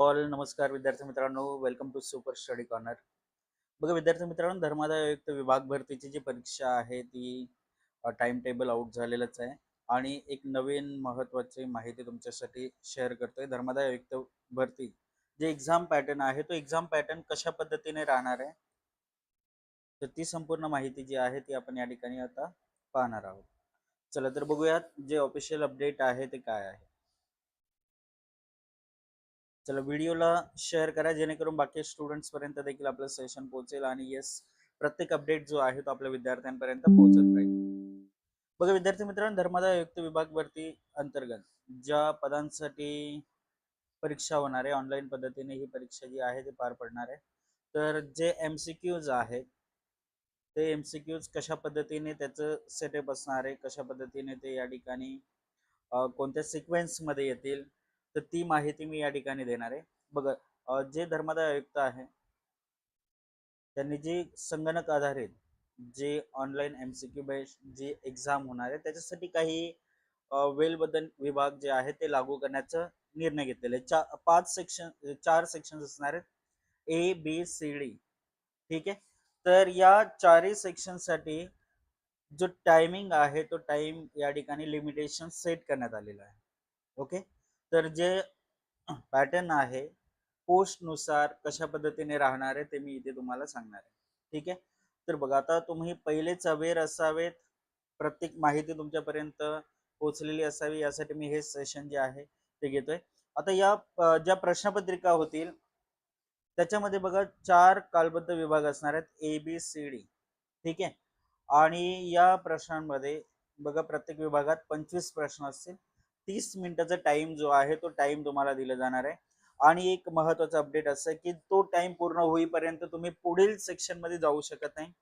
All नमस्कार विद्यार्थी मित्रांनो. Welcome to super study corner बघा विद्यार्थी मित्रांनो धर्मादाय आयुक्त विभाग भरतीची जी परीक्षा आहे ती टाइम टेबल आउट झालेलंच आहे. आणि एक नवीन महत्त्वाची माहिती तुमच्यासाठी शेअर करतोय. धर्मादाय आयुक्त भरती. जे एक्झाम पॅटर्न आहे तो एक्झाम पॅटर्न कशा पद्धतीने राहणार आहे? तर ती संपूर्ण माहिती जी आहे ती आपण या ठिकाणी आता पाहणार आहोत. चला तर बघूयात जे ऑफिशियल अपडेट आहे ते काय आहे? चला व्हिडिओला शेअर करा जेणेकरून बाकी स्टुडंट्स पर्यंत देखील आपलं सेशन पोहोचेल आणि येस प्रत्येक अपडेट जो आहे तो आपल्या विद्यार्थ्यांपर्यंत पोहोचत राहील. बघा विद्यार्थी मित्रांनो धर्मादाय आयुक्त विभागवरती अंतर्गत ज्या पदांसाठी परीक्षा होणार आहे ऑनलाईन पद्धतीने ही परीक्षा जी आहे ती पार पडणार आहे. तर जे एम सी क्यूज आहेत ते एम सी क्यूज कशा पद्धतीने त्याचं सेटअप असणार आहे कशा पद्धतीने ते या ठिकाणी कोणत्या सिक्वेन्समध्ये येतील तर ती माहिती मी या ठिकाणी देणार आहे. बघा जे धर्मादाय आयुक्त आहे त्यांनी जी संगणक आधारित जे online M C Q based जी एक्झाम होणार आहे त्याच्यासाठी काही वेलबद्दल विभाग जे आहे ते लागू करण्याचा निर्णय घेतलेला आहे. चा पाच सेक्शन चार सेक्शन असणार आहेत. ए बी सी डी ठीक आहे? तर या चारही सेक्शनसाठी जो टायमिंग आहे तो टाइम या ठिकाणी लिमिटेशन सेट करण्यात आलेला आहे. ओके तर जे पॅटर्न आहे पोस्टनुसार कशा पद्धतीने राहणार आहे ते मी इथे तुम्हाला सांगणार आहे. ठीक आहे? तर बघा आता तुम्ही पहिलेच अवेअर असावेत प्रत्येक माहिती तुमच्यापर्यंत पोहोचलेली असावी यासाठी मी हे सेशन जे आहे ते घेतोय. आता या ज्या प्रश्नपत्रिका होतील त्याच्यामध्ये बघा चार कालबद्ध विभाग असणार आहेत ए बी सी डी ठीक आहे? आणि या प्रश्नांमध्ये बघा प्रत्येक विभागात पंचवीस प्रश्न असतील. तीस मिनिटाचा टाइम जो आहे तो टाइम तुम्हाला दिला जाणार आहे. आणि एक महत्त्वाचा अपडेट असं की तो टाइम पूर्ण होईपर्यंत तुम्ही पुढील सेक्शनमध्ये जाऊ शकत नाही.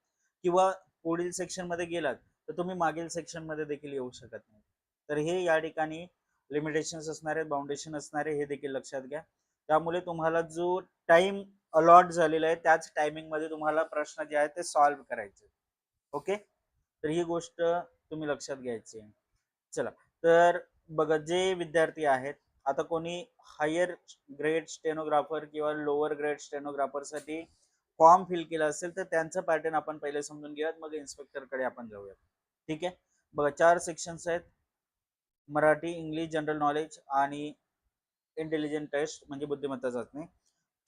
किंवा पुढील सेक्शनमध्ये गेलात तर तुम्ही मागील सेक्शनमध्ये देखील येऊ शकत नाही. तर हे या ठिकाणी लिमिटेशन्स असणारे बाउंडेशन असणारे हे देखील लक्षात घ्या. त्यामुळे तुम्हाला जो टाइम अलॉट झालेला आहे त्याच टायमिंगमध्ये तुम्हाला प्रश्न जे आहे ते सॉल्व्ह करायचे ओके तर ही गोष्ट तुम्ही लक्षात घ्यायची आहे. चला तर बघा जे विद्यार्थी आहेत आता कोणी हायर ग्रेड स्टेनोग्राफर किंवा लोअर ग्रेड स्टेनोग्राफरसाठी फॉर्म फिल केला असेल तर त्यांचं पॅटर्न आपण पहिले समजून घेऊयात. मग इन्स्पेक्टरकडे आपण जाऊयात. ठीक आहे? बघा चार सेक्शन्स आहेत. मराठी इंग्लिश जनरल नॉलेज आणि इंटेलिजंट टेस्ट म्हणजे बुद्धिमत्ता चाचणी.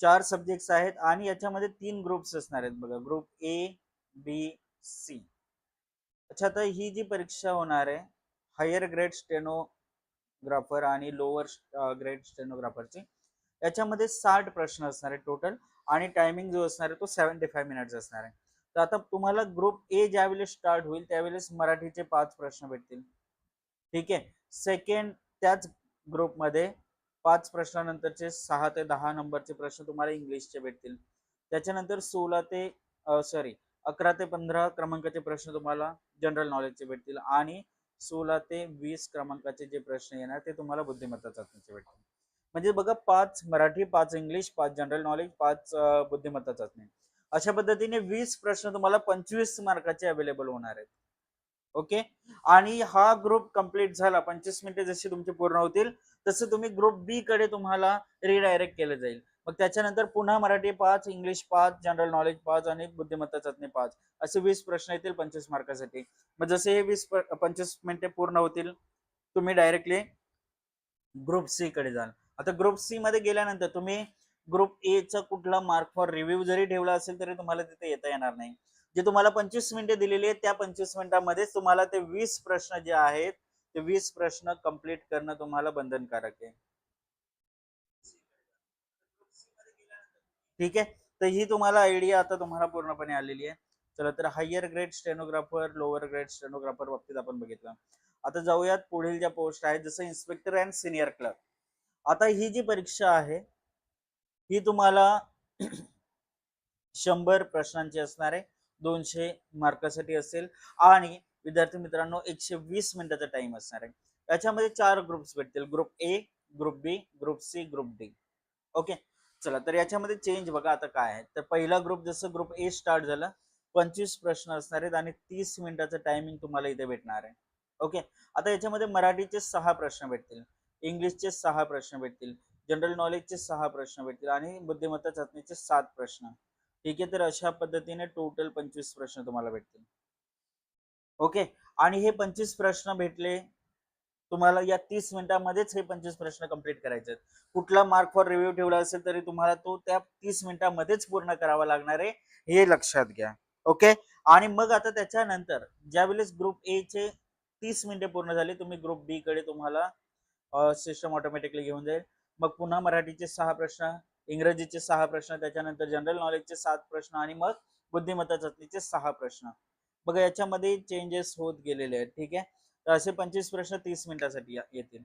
चार सब्जेक्ट्स आहेत आणि याच्यामध्ये तीन ग्रुप्स असणार आहेत बघा. ग्रुप ए बी सी अच्छा तर ही जी परीक्षा होणार आहे हायर ग्रेड स्टेनो ग्राफर आणि लोअर ग्रेड स्टेनोग्राफरची याच्यामध्ये साठ प्रश्न असणार आहे टोटल आणि टायमिंग जो असणार आहे तो सेव्हन्टी फाय मिनिट्स असणार आहे. तर आता तुम्हाला ग्रुप ए ज्यावेळेस स्टार्ट होईल त्यावेळेस मराठीचे पाच प्रश्न भेटतील. ठीक आहे? सेकंड त्याच ग्रुपमध्ये पाच प्रश्नानंतरचे सहा ते दहा नंबरचे प्रश्न तुम्हाला इंग्लिशचे भेटतील. त्याच्यानंतर सोळा ते सॉरी अकरा ते पंधरा क्रमांकाचे प्रश्न तुम्हाला जनरल नॉलेजचे भेटतील. आणि सोळा ते वीस क्रमांकाचे जे प्रश्न येणार ते तुम्हाला बुद्धिमत्ता चाचणीचे भेटतील. म्हणजे बघा पाच मराठी पाच इंग्लिश पाच जनरल नॉलेज पाच बुद्धिमत्ता चाचणी. अशा पद्धतीने वीस प्रश्न तुम्हाला पंचवीस मार्काचे अवेलेबल होणार आहेत. ओके? आणि हा ग्रुप कंप्लीट झाला पंचवीस मिनिटे जशी तुमची पूर्ण होतील तसं तुम्ही ग्रुप बी कडे तुम्हाला रिडायरेक्ट केलं जाईल. मग त्याच्यानंतर पुन्हा मराठी पाच इंग्लिश पाच जनरल नॉलेज पाच आणि बुद्धिमत्ता चाचणी पाच. असे वीस प्रश्न येतील पंचवीस मार्कासाठी. मग जसे हे वीस पंचवीस मिनिटे पूर्ण होतील तुम्ही डायरेक्टली ग्रुप सी कडे जाल. आता ग्रुप सी मध्ये गेल्यानंतर तुम्ही ग्रुप ए चा कुठला मार्क फॉर रिव्ह्यू जरी ठेवला असेल तरी तुम्हाला तिथे येता येणार नाही. जे तुम्हाला पंचवीस मिनिटे दिलेली आहेत त्या पंचवीस मिनिटांमध्ये तुम्हाला ते वीस प्रश्न जे आहेत ते वीस प्रश्न कंप्लीट करणं तुम्हाला बंधनकारक आहे. ठीक आहे? तर ही तुम्हाला आयडिया आता तुम्हाला पूर्णपणे आलेली आहे. चला तर higher grade stenographer lower grade stenographer बाबतीत आपण बघितलं. आता जाऊयात पुढील ज्या पोस्ट आहेत जसं इन्स्पेक्टर अँड सिनियर क्लर्क आता ही जी परीक्षा आहे ही तुम्हाला शंभर प्रश्नांची असणार आहे. दोनशे मार्कासाठी असेल. आणि विद्यार्थी मित्रांनो एकशे वीस मिनिटाचा टाइम असणार आहे. याच्यामध्ये चार ग्रुप्स भेटतील. Group A group B group C group D okay चला तर याच्यामध्ये चेंज बघा आता काय आहे. तर पहिला ग्रुप जसं ग्रुप ए स्टार्ट झाला पंचवीस प्रश्न असणार आहेत आणि तीस मिनिटाचं टायमिंग तुम्हाला इथे भेटणार आहे. ओके आता याच्यामध्ये मराठीचे सहा प्रश्न भेटतील इंग्लिशचे सहा प्रश्न भेटतील जनरल नॉलेजचे सहा प्रश्न भेटतील आणि बुद्धिमत्ता चाचणीचे सात प्रश्न. ठीक आहे? तर अशा पद्धतीने टोटल पंचवीस प्रश्न तुम्हाला भेटतील. ओके आणि हे पंचवीस प्रश्न भेटले तुम्हाला या तीस मिनिटामध्येच हे पंचवीस प्रश्न कंप्लीट करायचे आहेत कुठला मार्क फॉर रिव्ह्यू ठेवला असेल तरी तुम्हाला तो त्या तीस मिनिटामध्येच पूर्ण करावा लागणार आहे हे लक्षात घ्या. ओके आणि मग आता त्याच्यानंतर ज्यावेळेस ग्रुप ए चे तीस मिनिटे पूर्ण झाले तुम्ही ग्रुप बी कडे तुम्हाला सिस्टम ऑटोमॅटिकली घेऊन जाईल. मग पुन्हा मराठीचे सहा प्रश्न इंग्रजीचे सहा प्रश्न त्याच्यानंतर जनरल नॉलेजचे सात प्रश्न आणि मग बुद्धिमत्ता चाचणीचे सहा प्रश्न. बघा याच्यामध्ये चेंजेस होत गेलेले आहेत. ठीक आहे? तर असे पंचवीस प्रश्न तीस मिनिटासाठी येतील.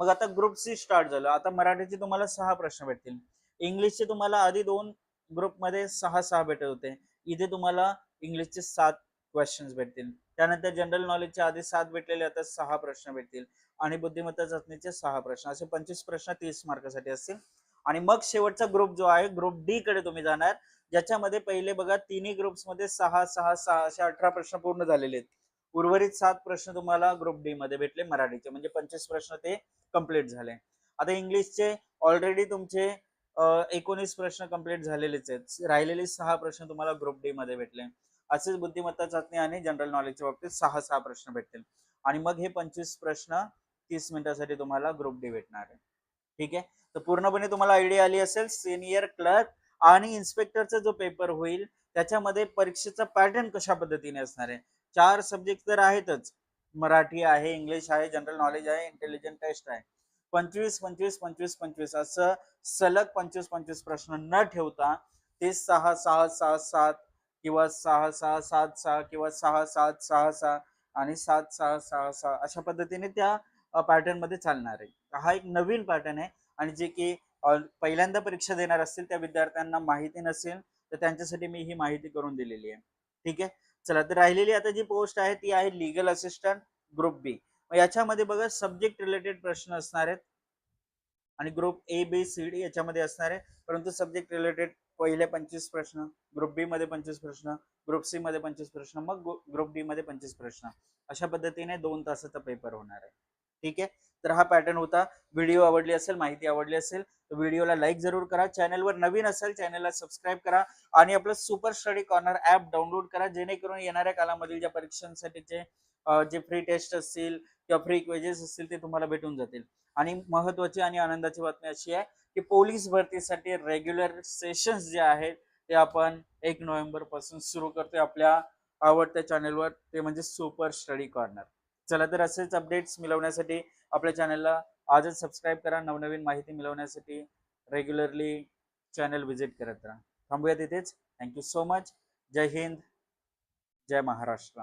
मग आता ग्रुप सी स्टार्ट झालं. आता मराठीचे तुम्हाला सहा प्रश्न भेटतील. इंग्लिशचे तुम्हाला आधी दोन ग्रुपमध्ये सहा सहा भेटत होते. इथे तुम्हाला इंग्लिशचे सात क्वेश्चन्स भेटतील. त्यानंतर जनरल नॉलेजचे आधी सात भेटलेले आता सहा प्रश्न भेटतील. आणि बुद्धिमत्ता चाचणीचे सहा प्रश्न. असे पंचवीस प्रश्न तीस मार्कासाठी असतील. आणि मग शेवटचा ग्रुप जो आहे ग्रुप डी कडे तुम्ही जाणार. ज्याच्यामध्ये पहिले बघा तिन्ही ग्रुप्समध्ये सहा सहा सहा असे अठरा प्रश्न पूर्ण झालेले आहेत. उर्वरित सात प्रश्न तुम्हाला ग्रुप डी मध्ये भेटले मराठीचे. म्हणजे पंचवीस प्रश्न ते कंप्लीट झाले. आता इंग्लिशचे ऑलरेडी तुमचे एकोणीस प्रश्न कंप्लीट झालेलेच आहेत. राहिलेले सहा प्रश्न तुम्हाला ग्रुप डी मध्ये भेटले. असेच बुद्धिमत्ता चाचणी आणि जनरल नॉलेजच्या बाबतीत सहा सहा प्रश्न भेटतील. आणि मग हे पंचवीस प्रश्न तीस मिनिटासाठी तुम्हाला ग्रुप डी भेटणार आहे. ठीक आहे? तर पूर्णपणे तुम्हाला आयडिया आली असेल सिनियर क्लर्क आणि इन्स्पेक्टरचा जो पेपर होईल त्याच्यामध्ये परीक्षेचा पॅटर्न कशा पद्धतीने असणार आहे? चार सब्जेक्ट तर आहेतच. मराठी आहे इंग्लिश आहे जनरल नॉलेज आहे इंटेलिजंट टेस्ट आहे. पंचवीस पंचवीस पंचवीस पंचवीस असं सलग पंचवीस पंचवीस प्रश्न न ठेवता ते सहा सहा सहा सात किंवा सहा सहा सात सहा किंवा सहा सात सहा सहा आणि सात सहा सहा सहा अशा पद्धतीने त्या पॅटर्नमध्ये चालणार आहे. हा एक नवीन पॅटर्न आहे आणि जे की पहिल्यांदा परीक्षा देणार असतील त्या विद्यार्थ्यांना माहिती नसेल तर त्यांच्यासाठी मी ही माहिती करून दिलेली आहे. ठीक आहे? चला तर राहिलेली आता जी पोस्ट आहे ती आहे लिगल असिस्टंट ग्रुप बी याच्यामध्ये बघा सब्जेक्ट रिलेटेड प्रश्न असणार आहेत. आणि group A B C D याच्यामध्ये असणार आहे. परंतु सब्जेक्ट रिलेटेड पहिले पंचवीस प्रश्न ग्रुप बी मध्ये पंचवीस प्रश्न ग्रुप सी मध्ये पंचवीस प्रश्न मग ग्रुप डी मध्ये पंचवीस प्रश्न. अशा पद्धतीने दोन तासाचा पेपर होणार आहे. ठीक आहे? तर हा पॅटर्न होता. व्हिडिओ आवडली असेल माहिती आवडली असेल तर व्हिडिओला लाईक जरूर करा. चॅनलवर नवीन असेल चॅनलला सबस्क्राईब करा. आणि आपलं super study corner app download करा. जेणेकरून येणाऱ्या कालामधील ज्या परीक्षांसाठीचे जे फ्री टेस्ट असतील किंवा फ्री क्वेजेस असतील ते तुम्हाला भेटून जातील. आणि महत्वाची आणि आनंदाची बातमी अशी आहे की पोलीस भरतीसाठी रेग्युलर सेशन्स जे आहेत ते आपण एक नोव्हेंबरपासून सुरू करतोय आपल्या आवडत्या चॅनलवर ते म्हणजे सुपर स्टडी कॉर्नर चला तर असेच अपडेट्स मिळवण्यासाठी आपल्या चॅनलला आजच सबस्क्राईब करा. नवनवीन माहिती मिळवण्यासाठी रेग्युलरली चॅनल व्हिजिट करत राहा. थांबूया तिथेच थँक्यू सो मच जय हिंद. जय महाराष्ट्र.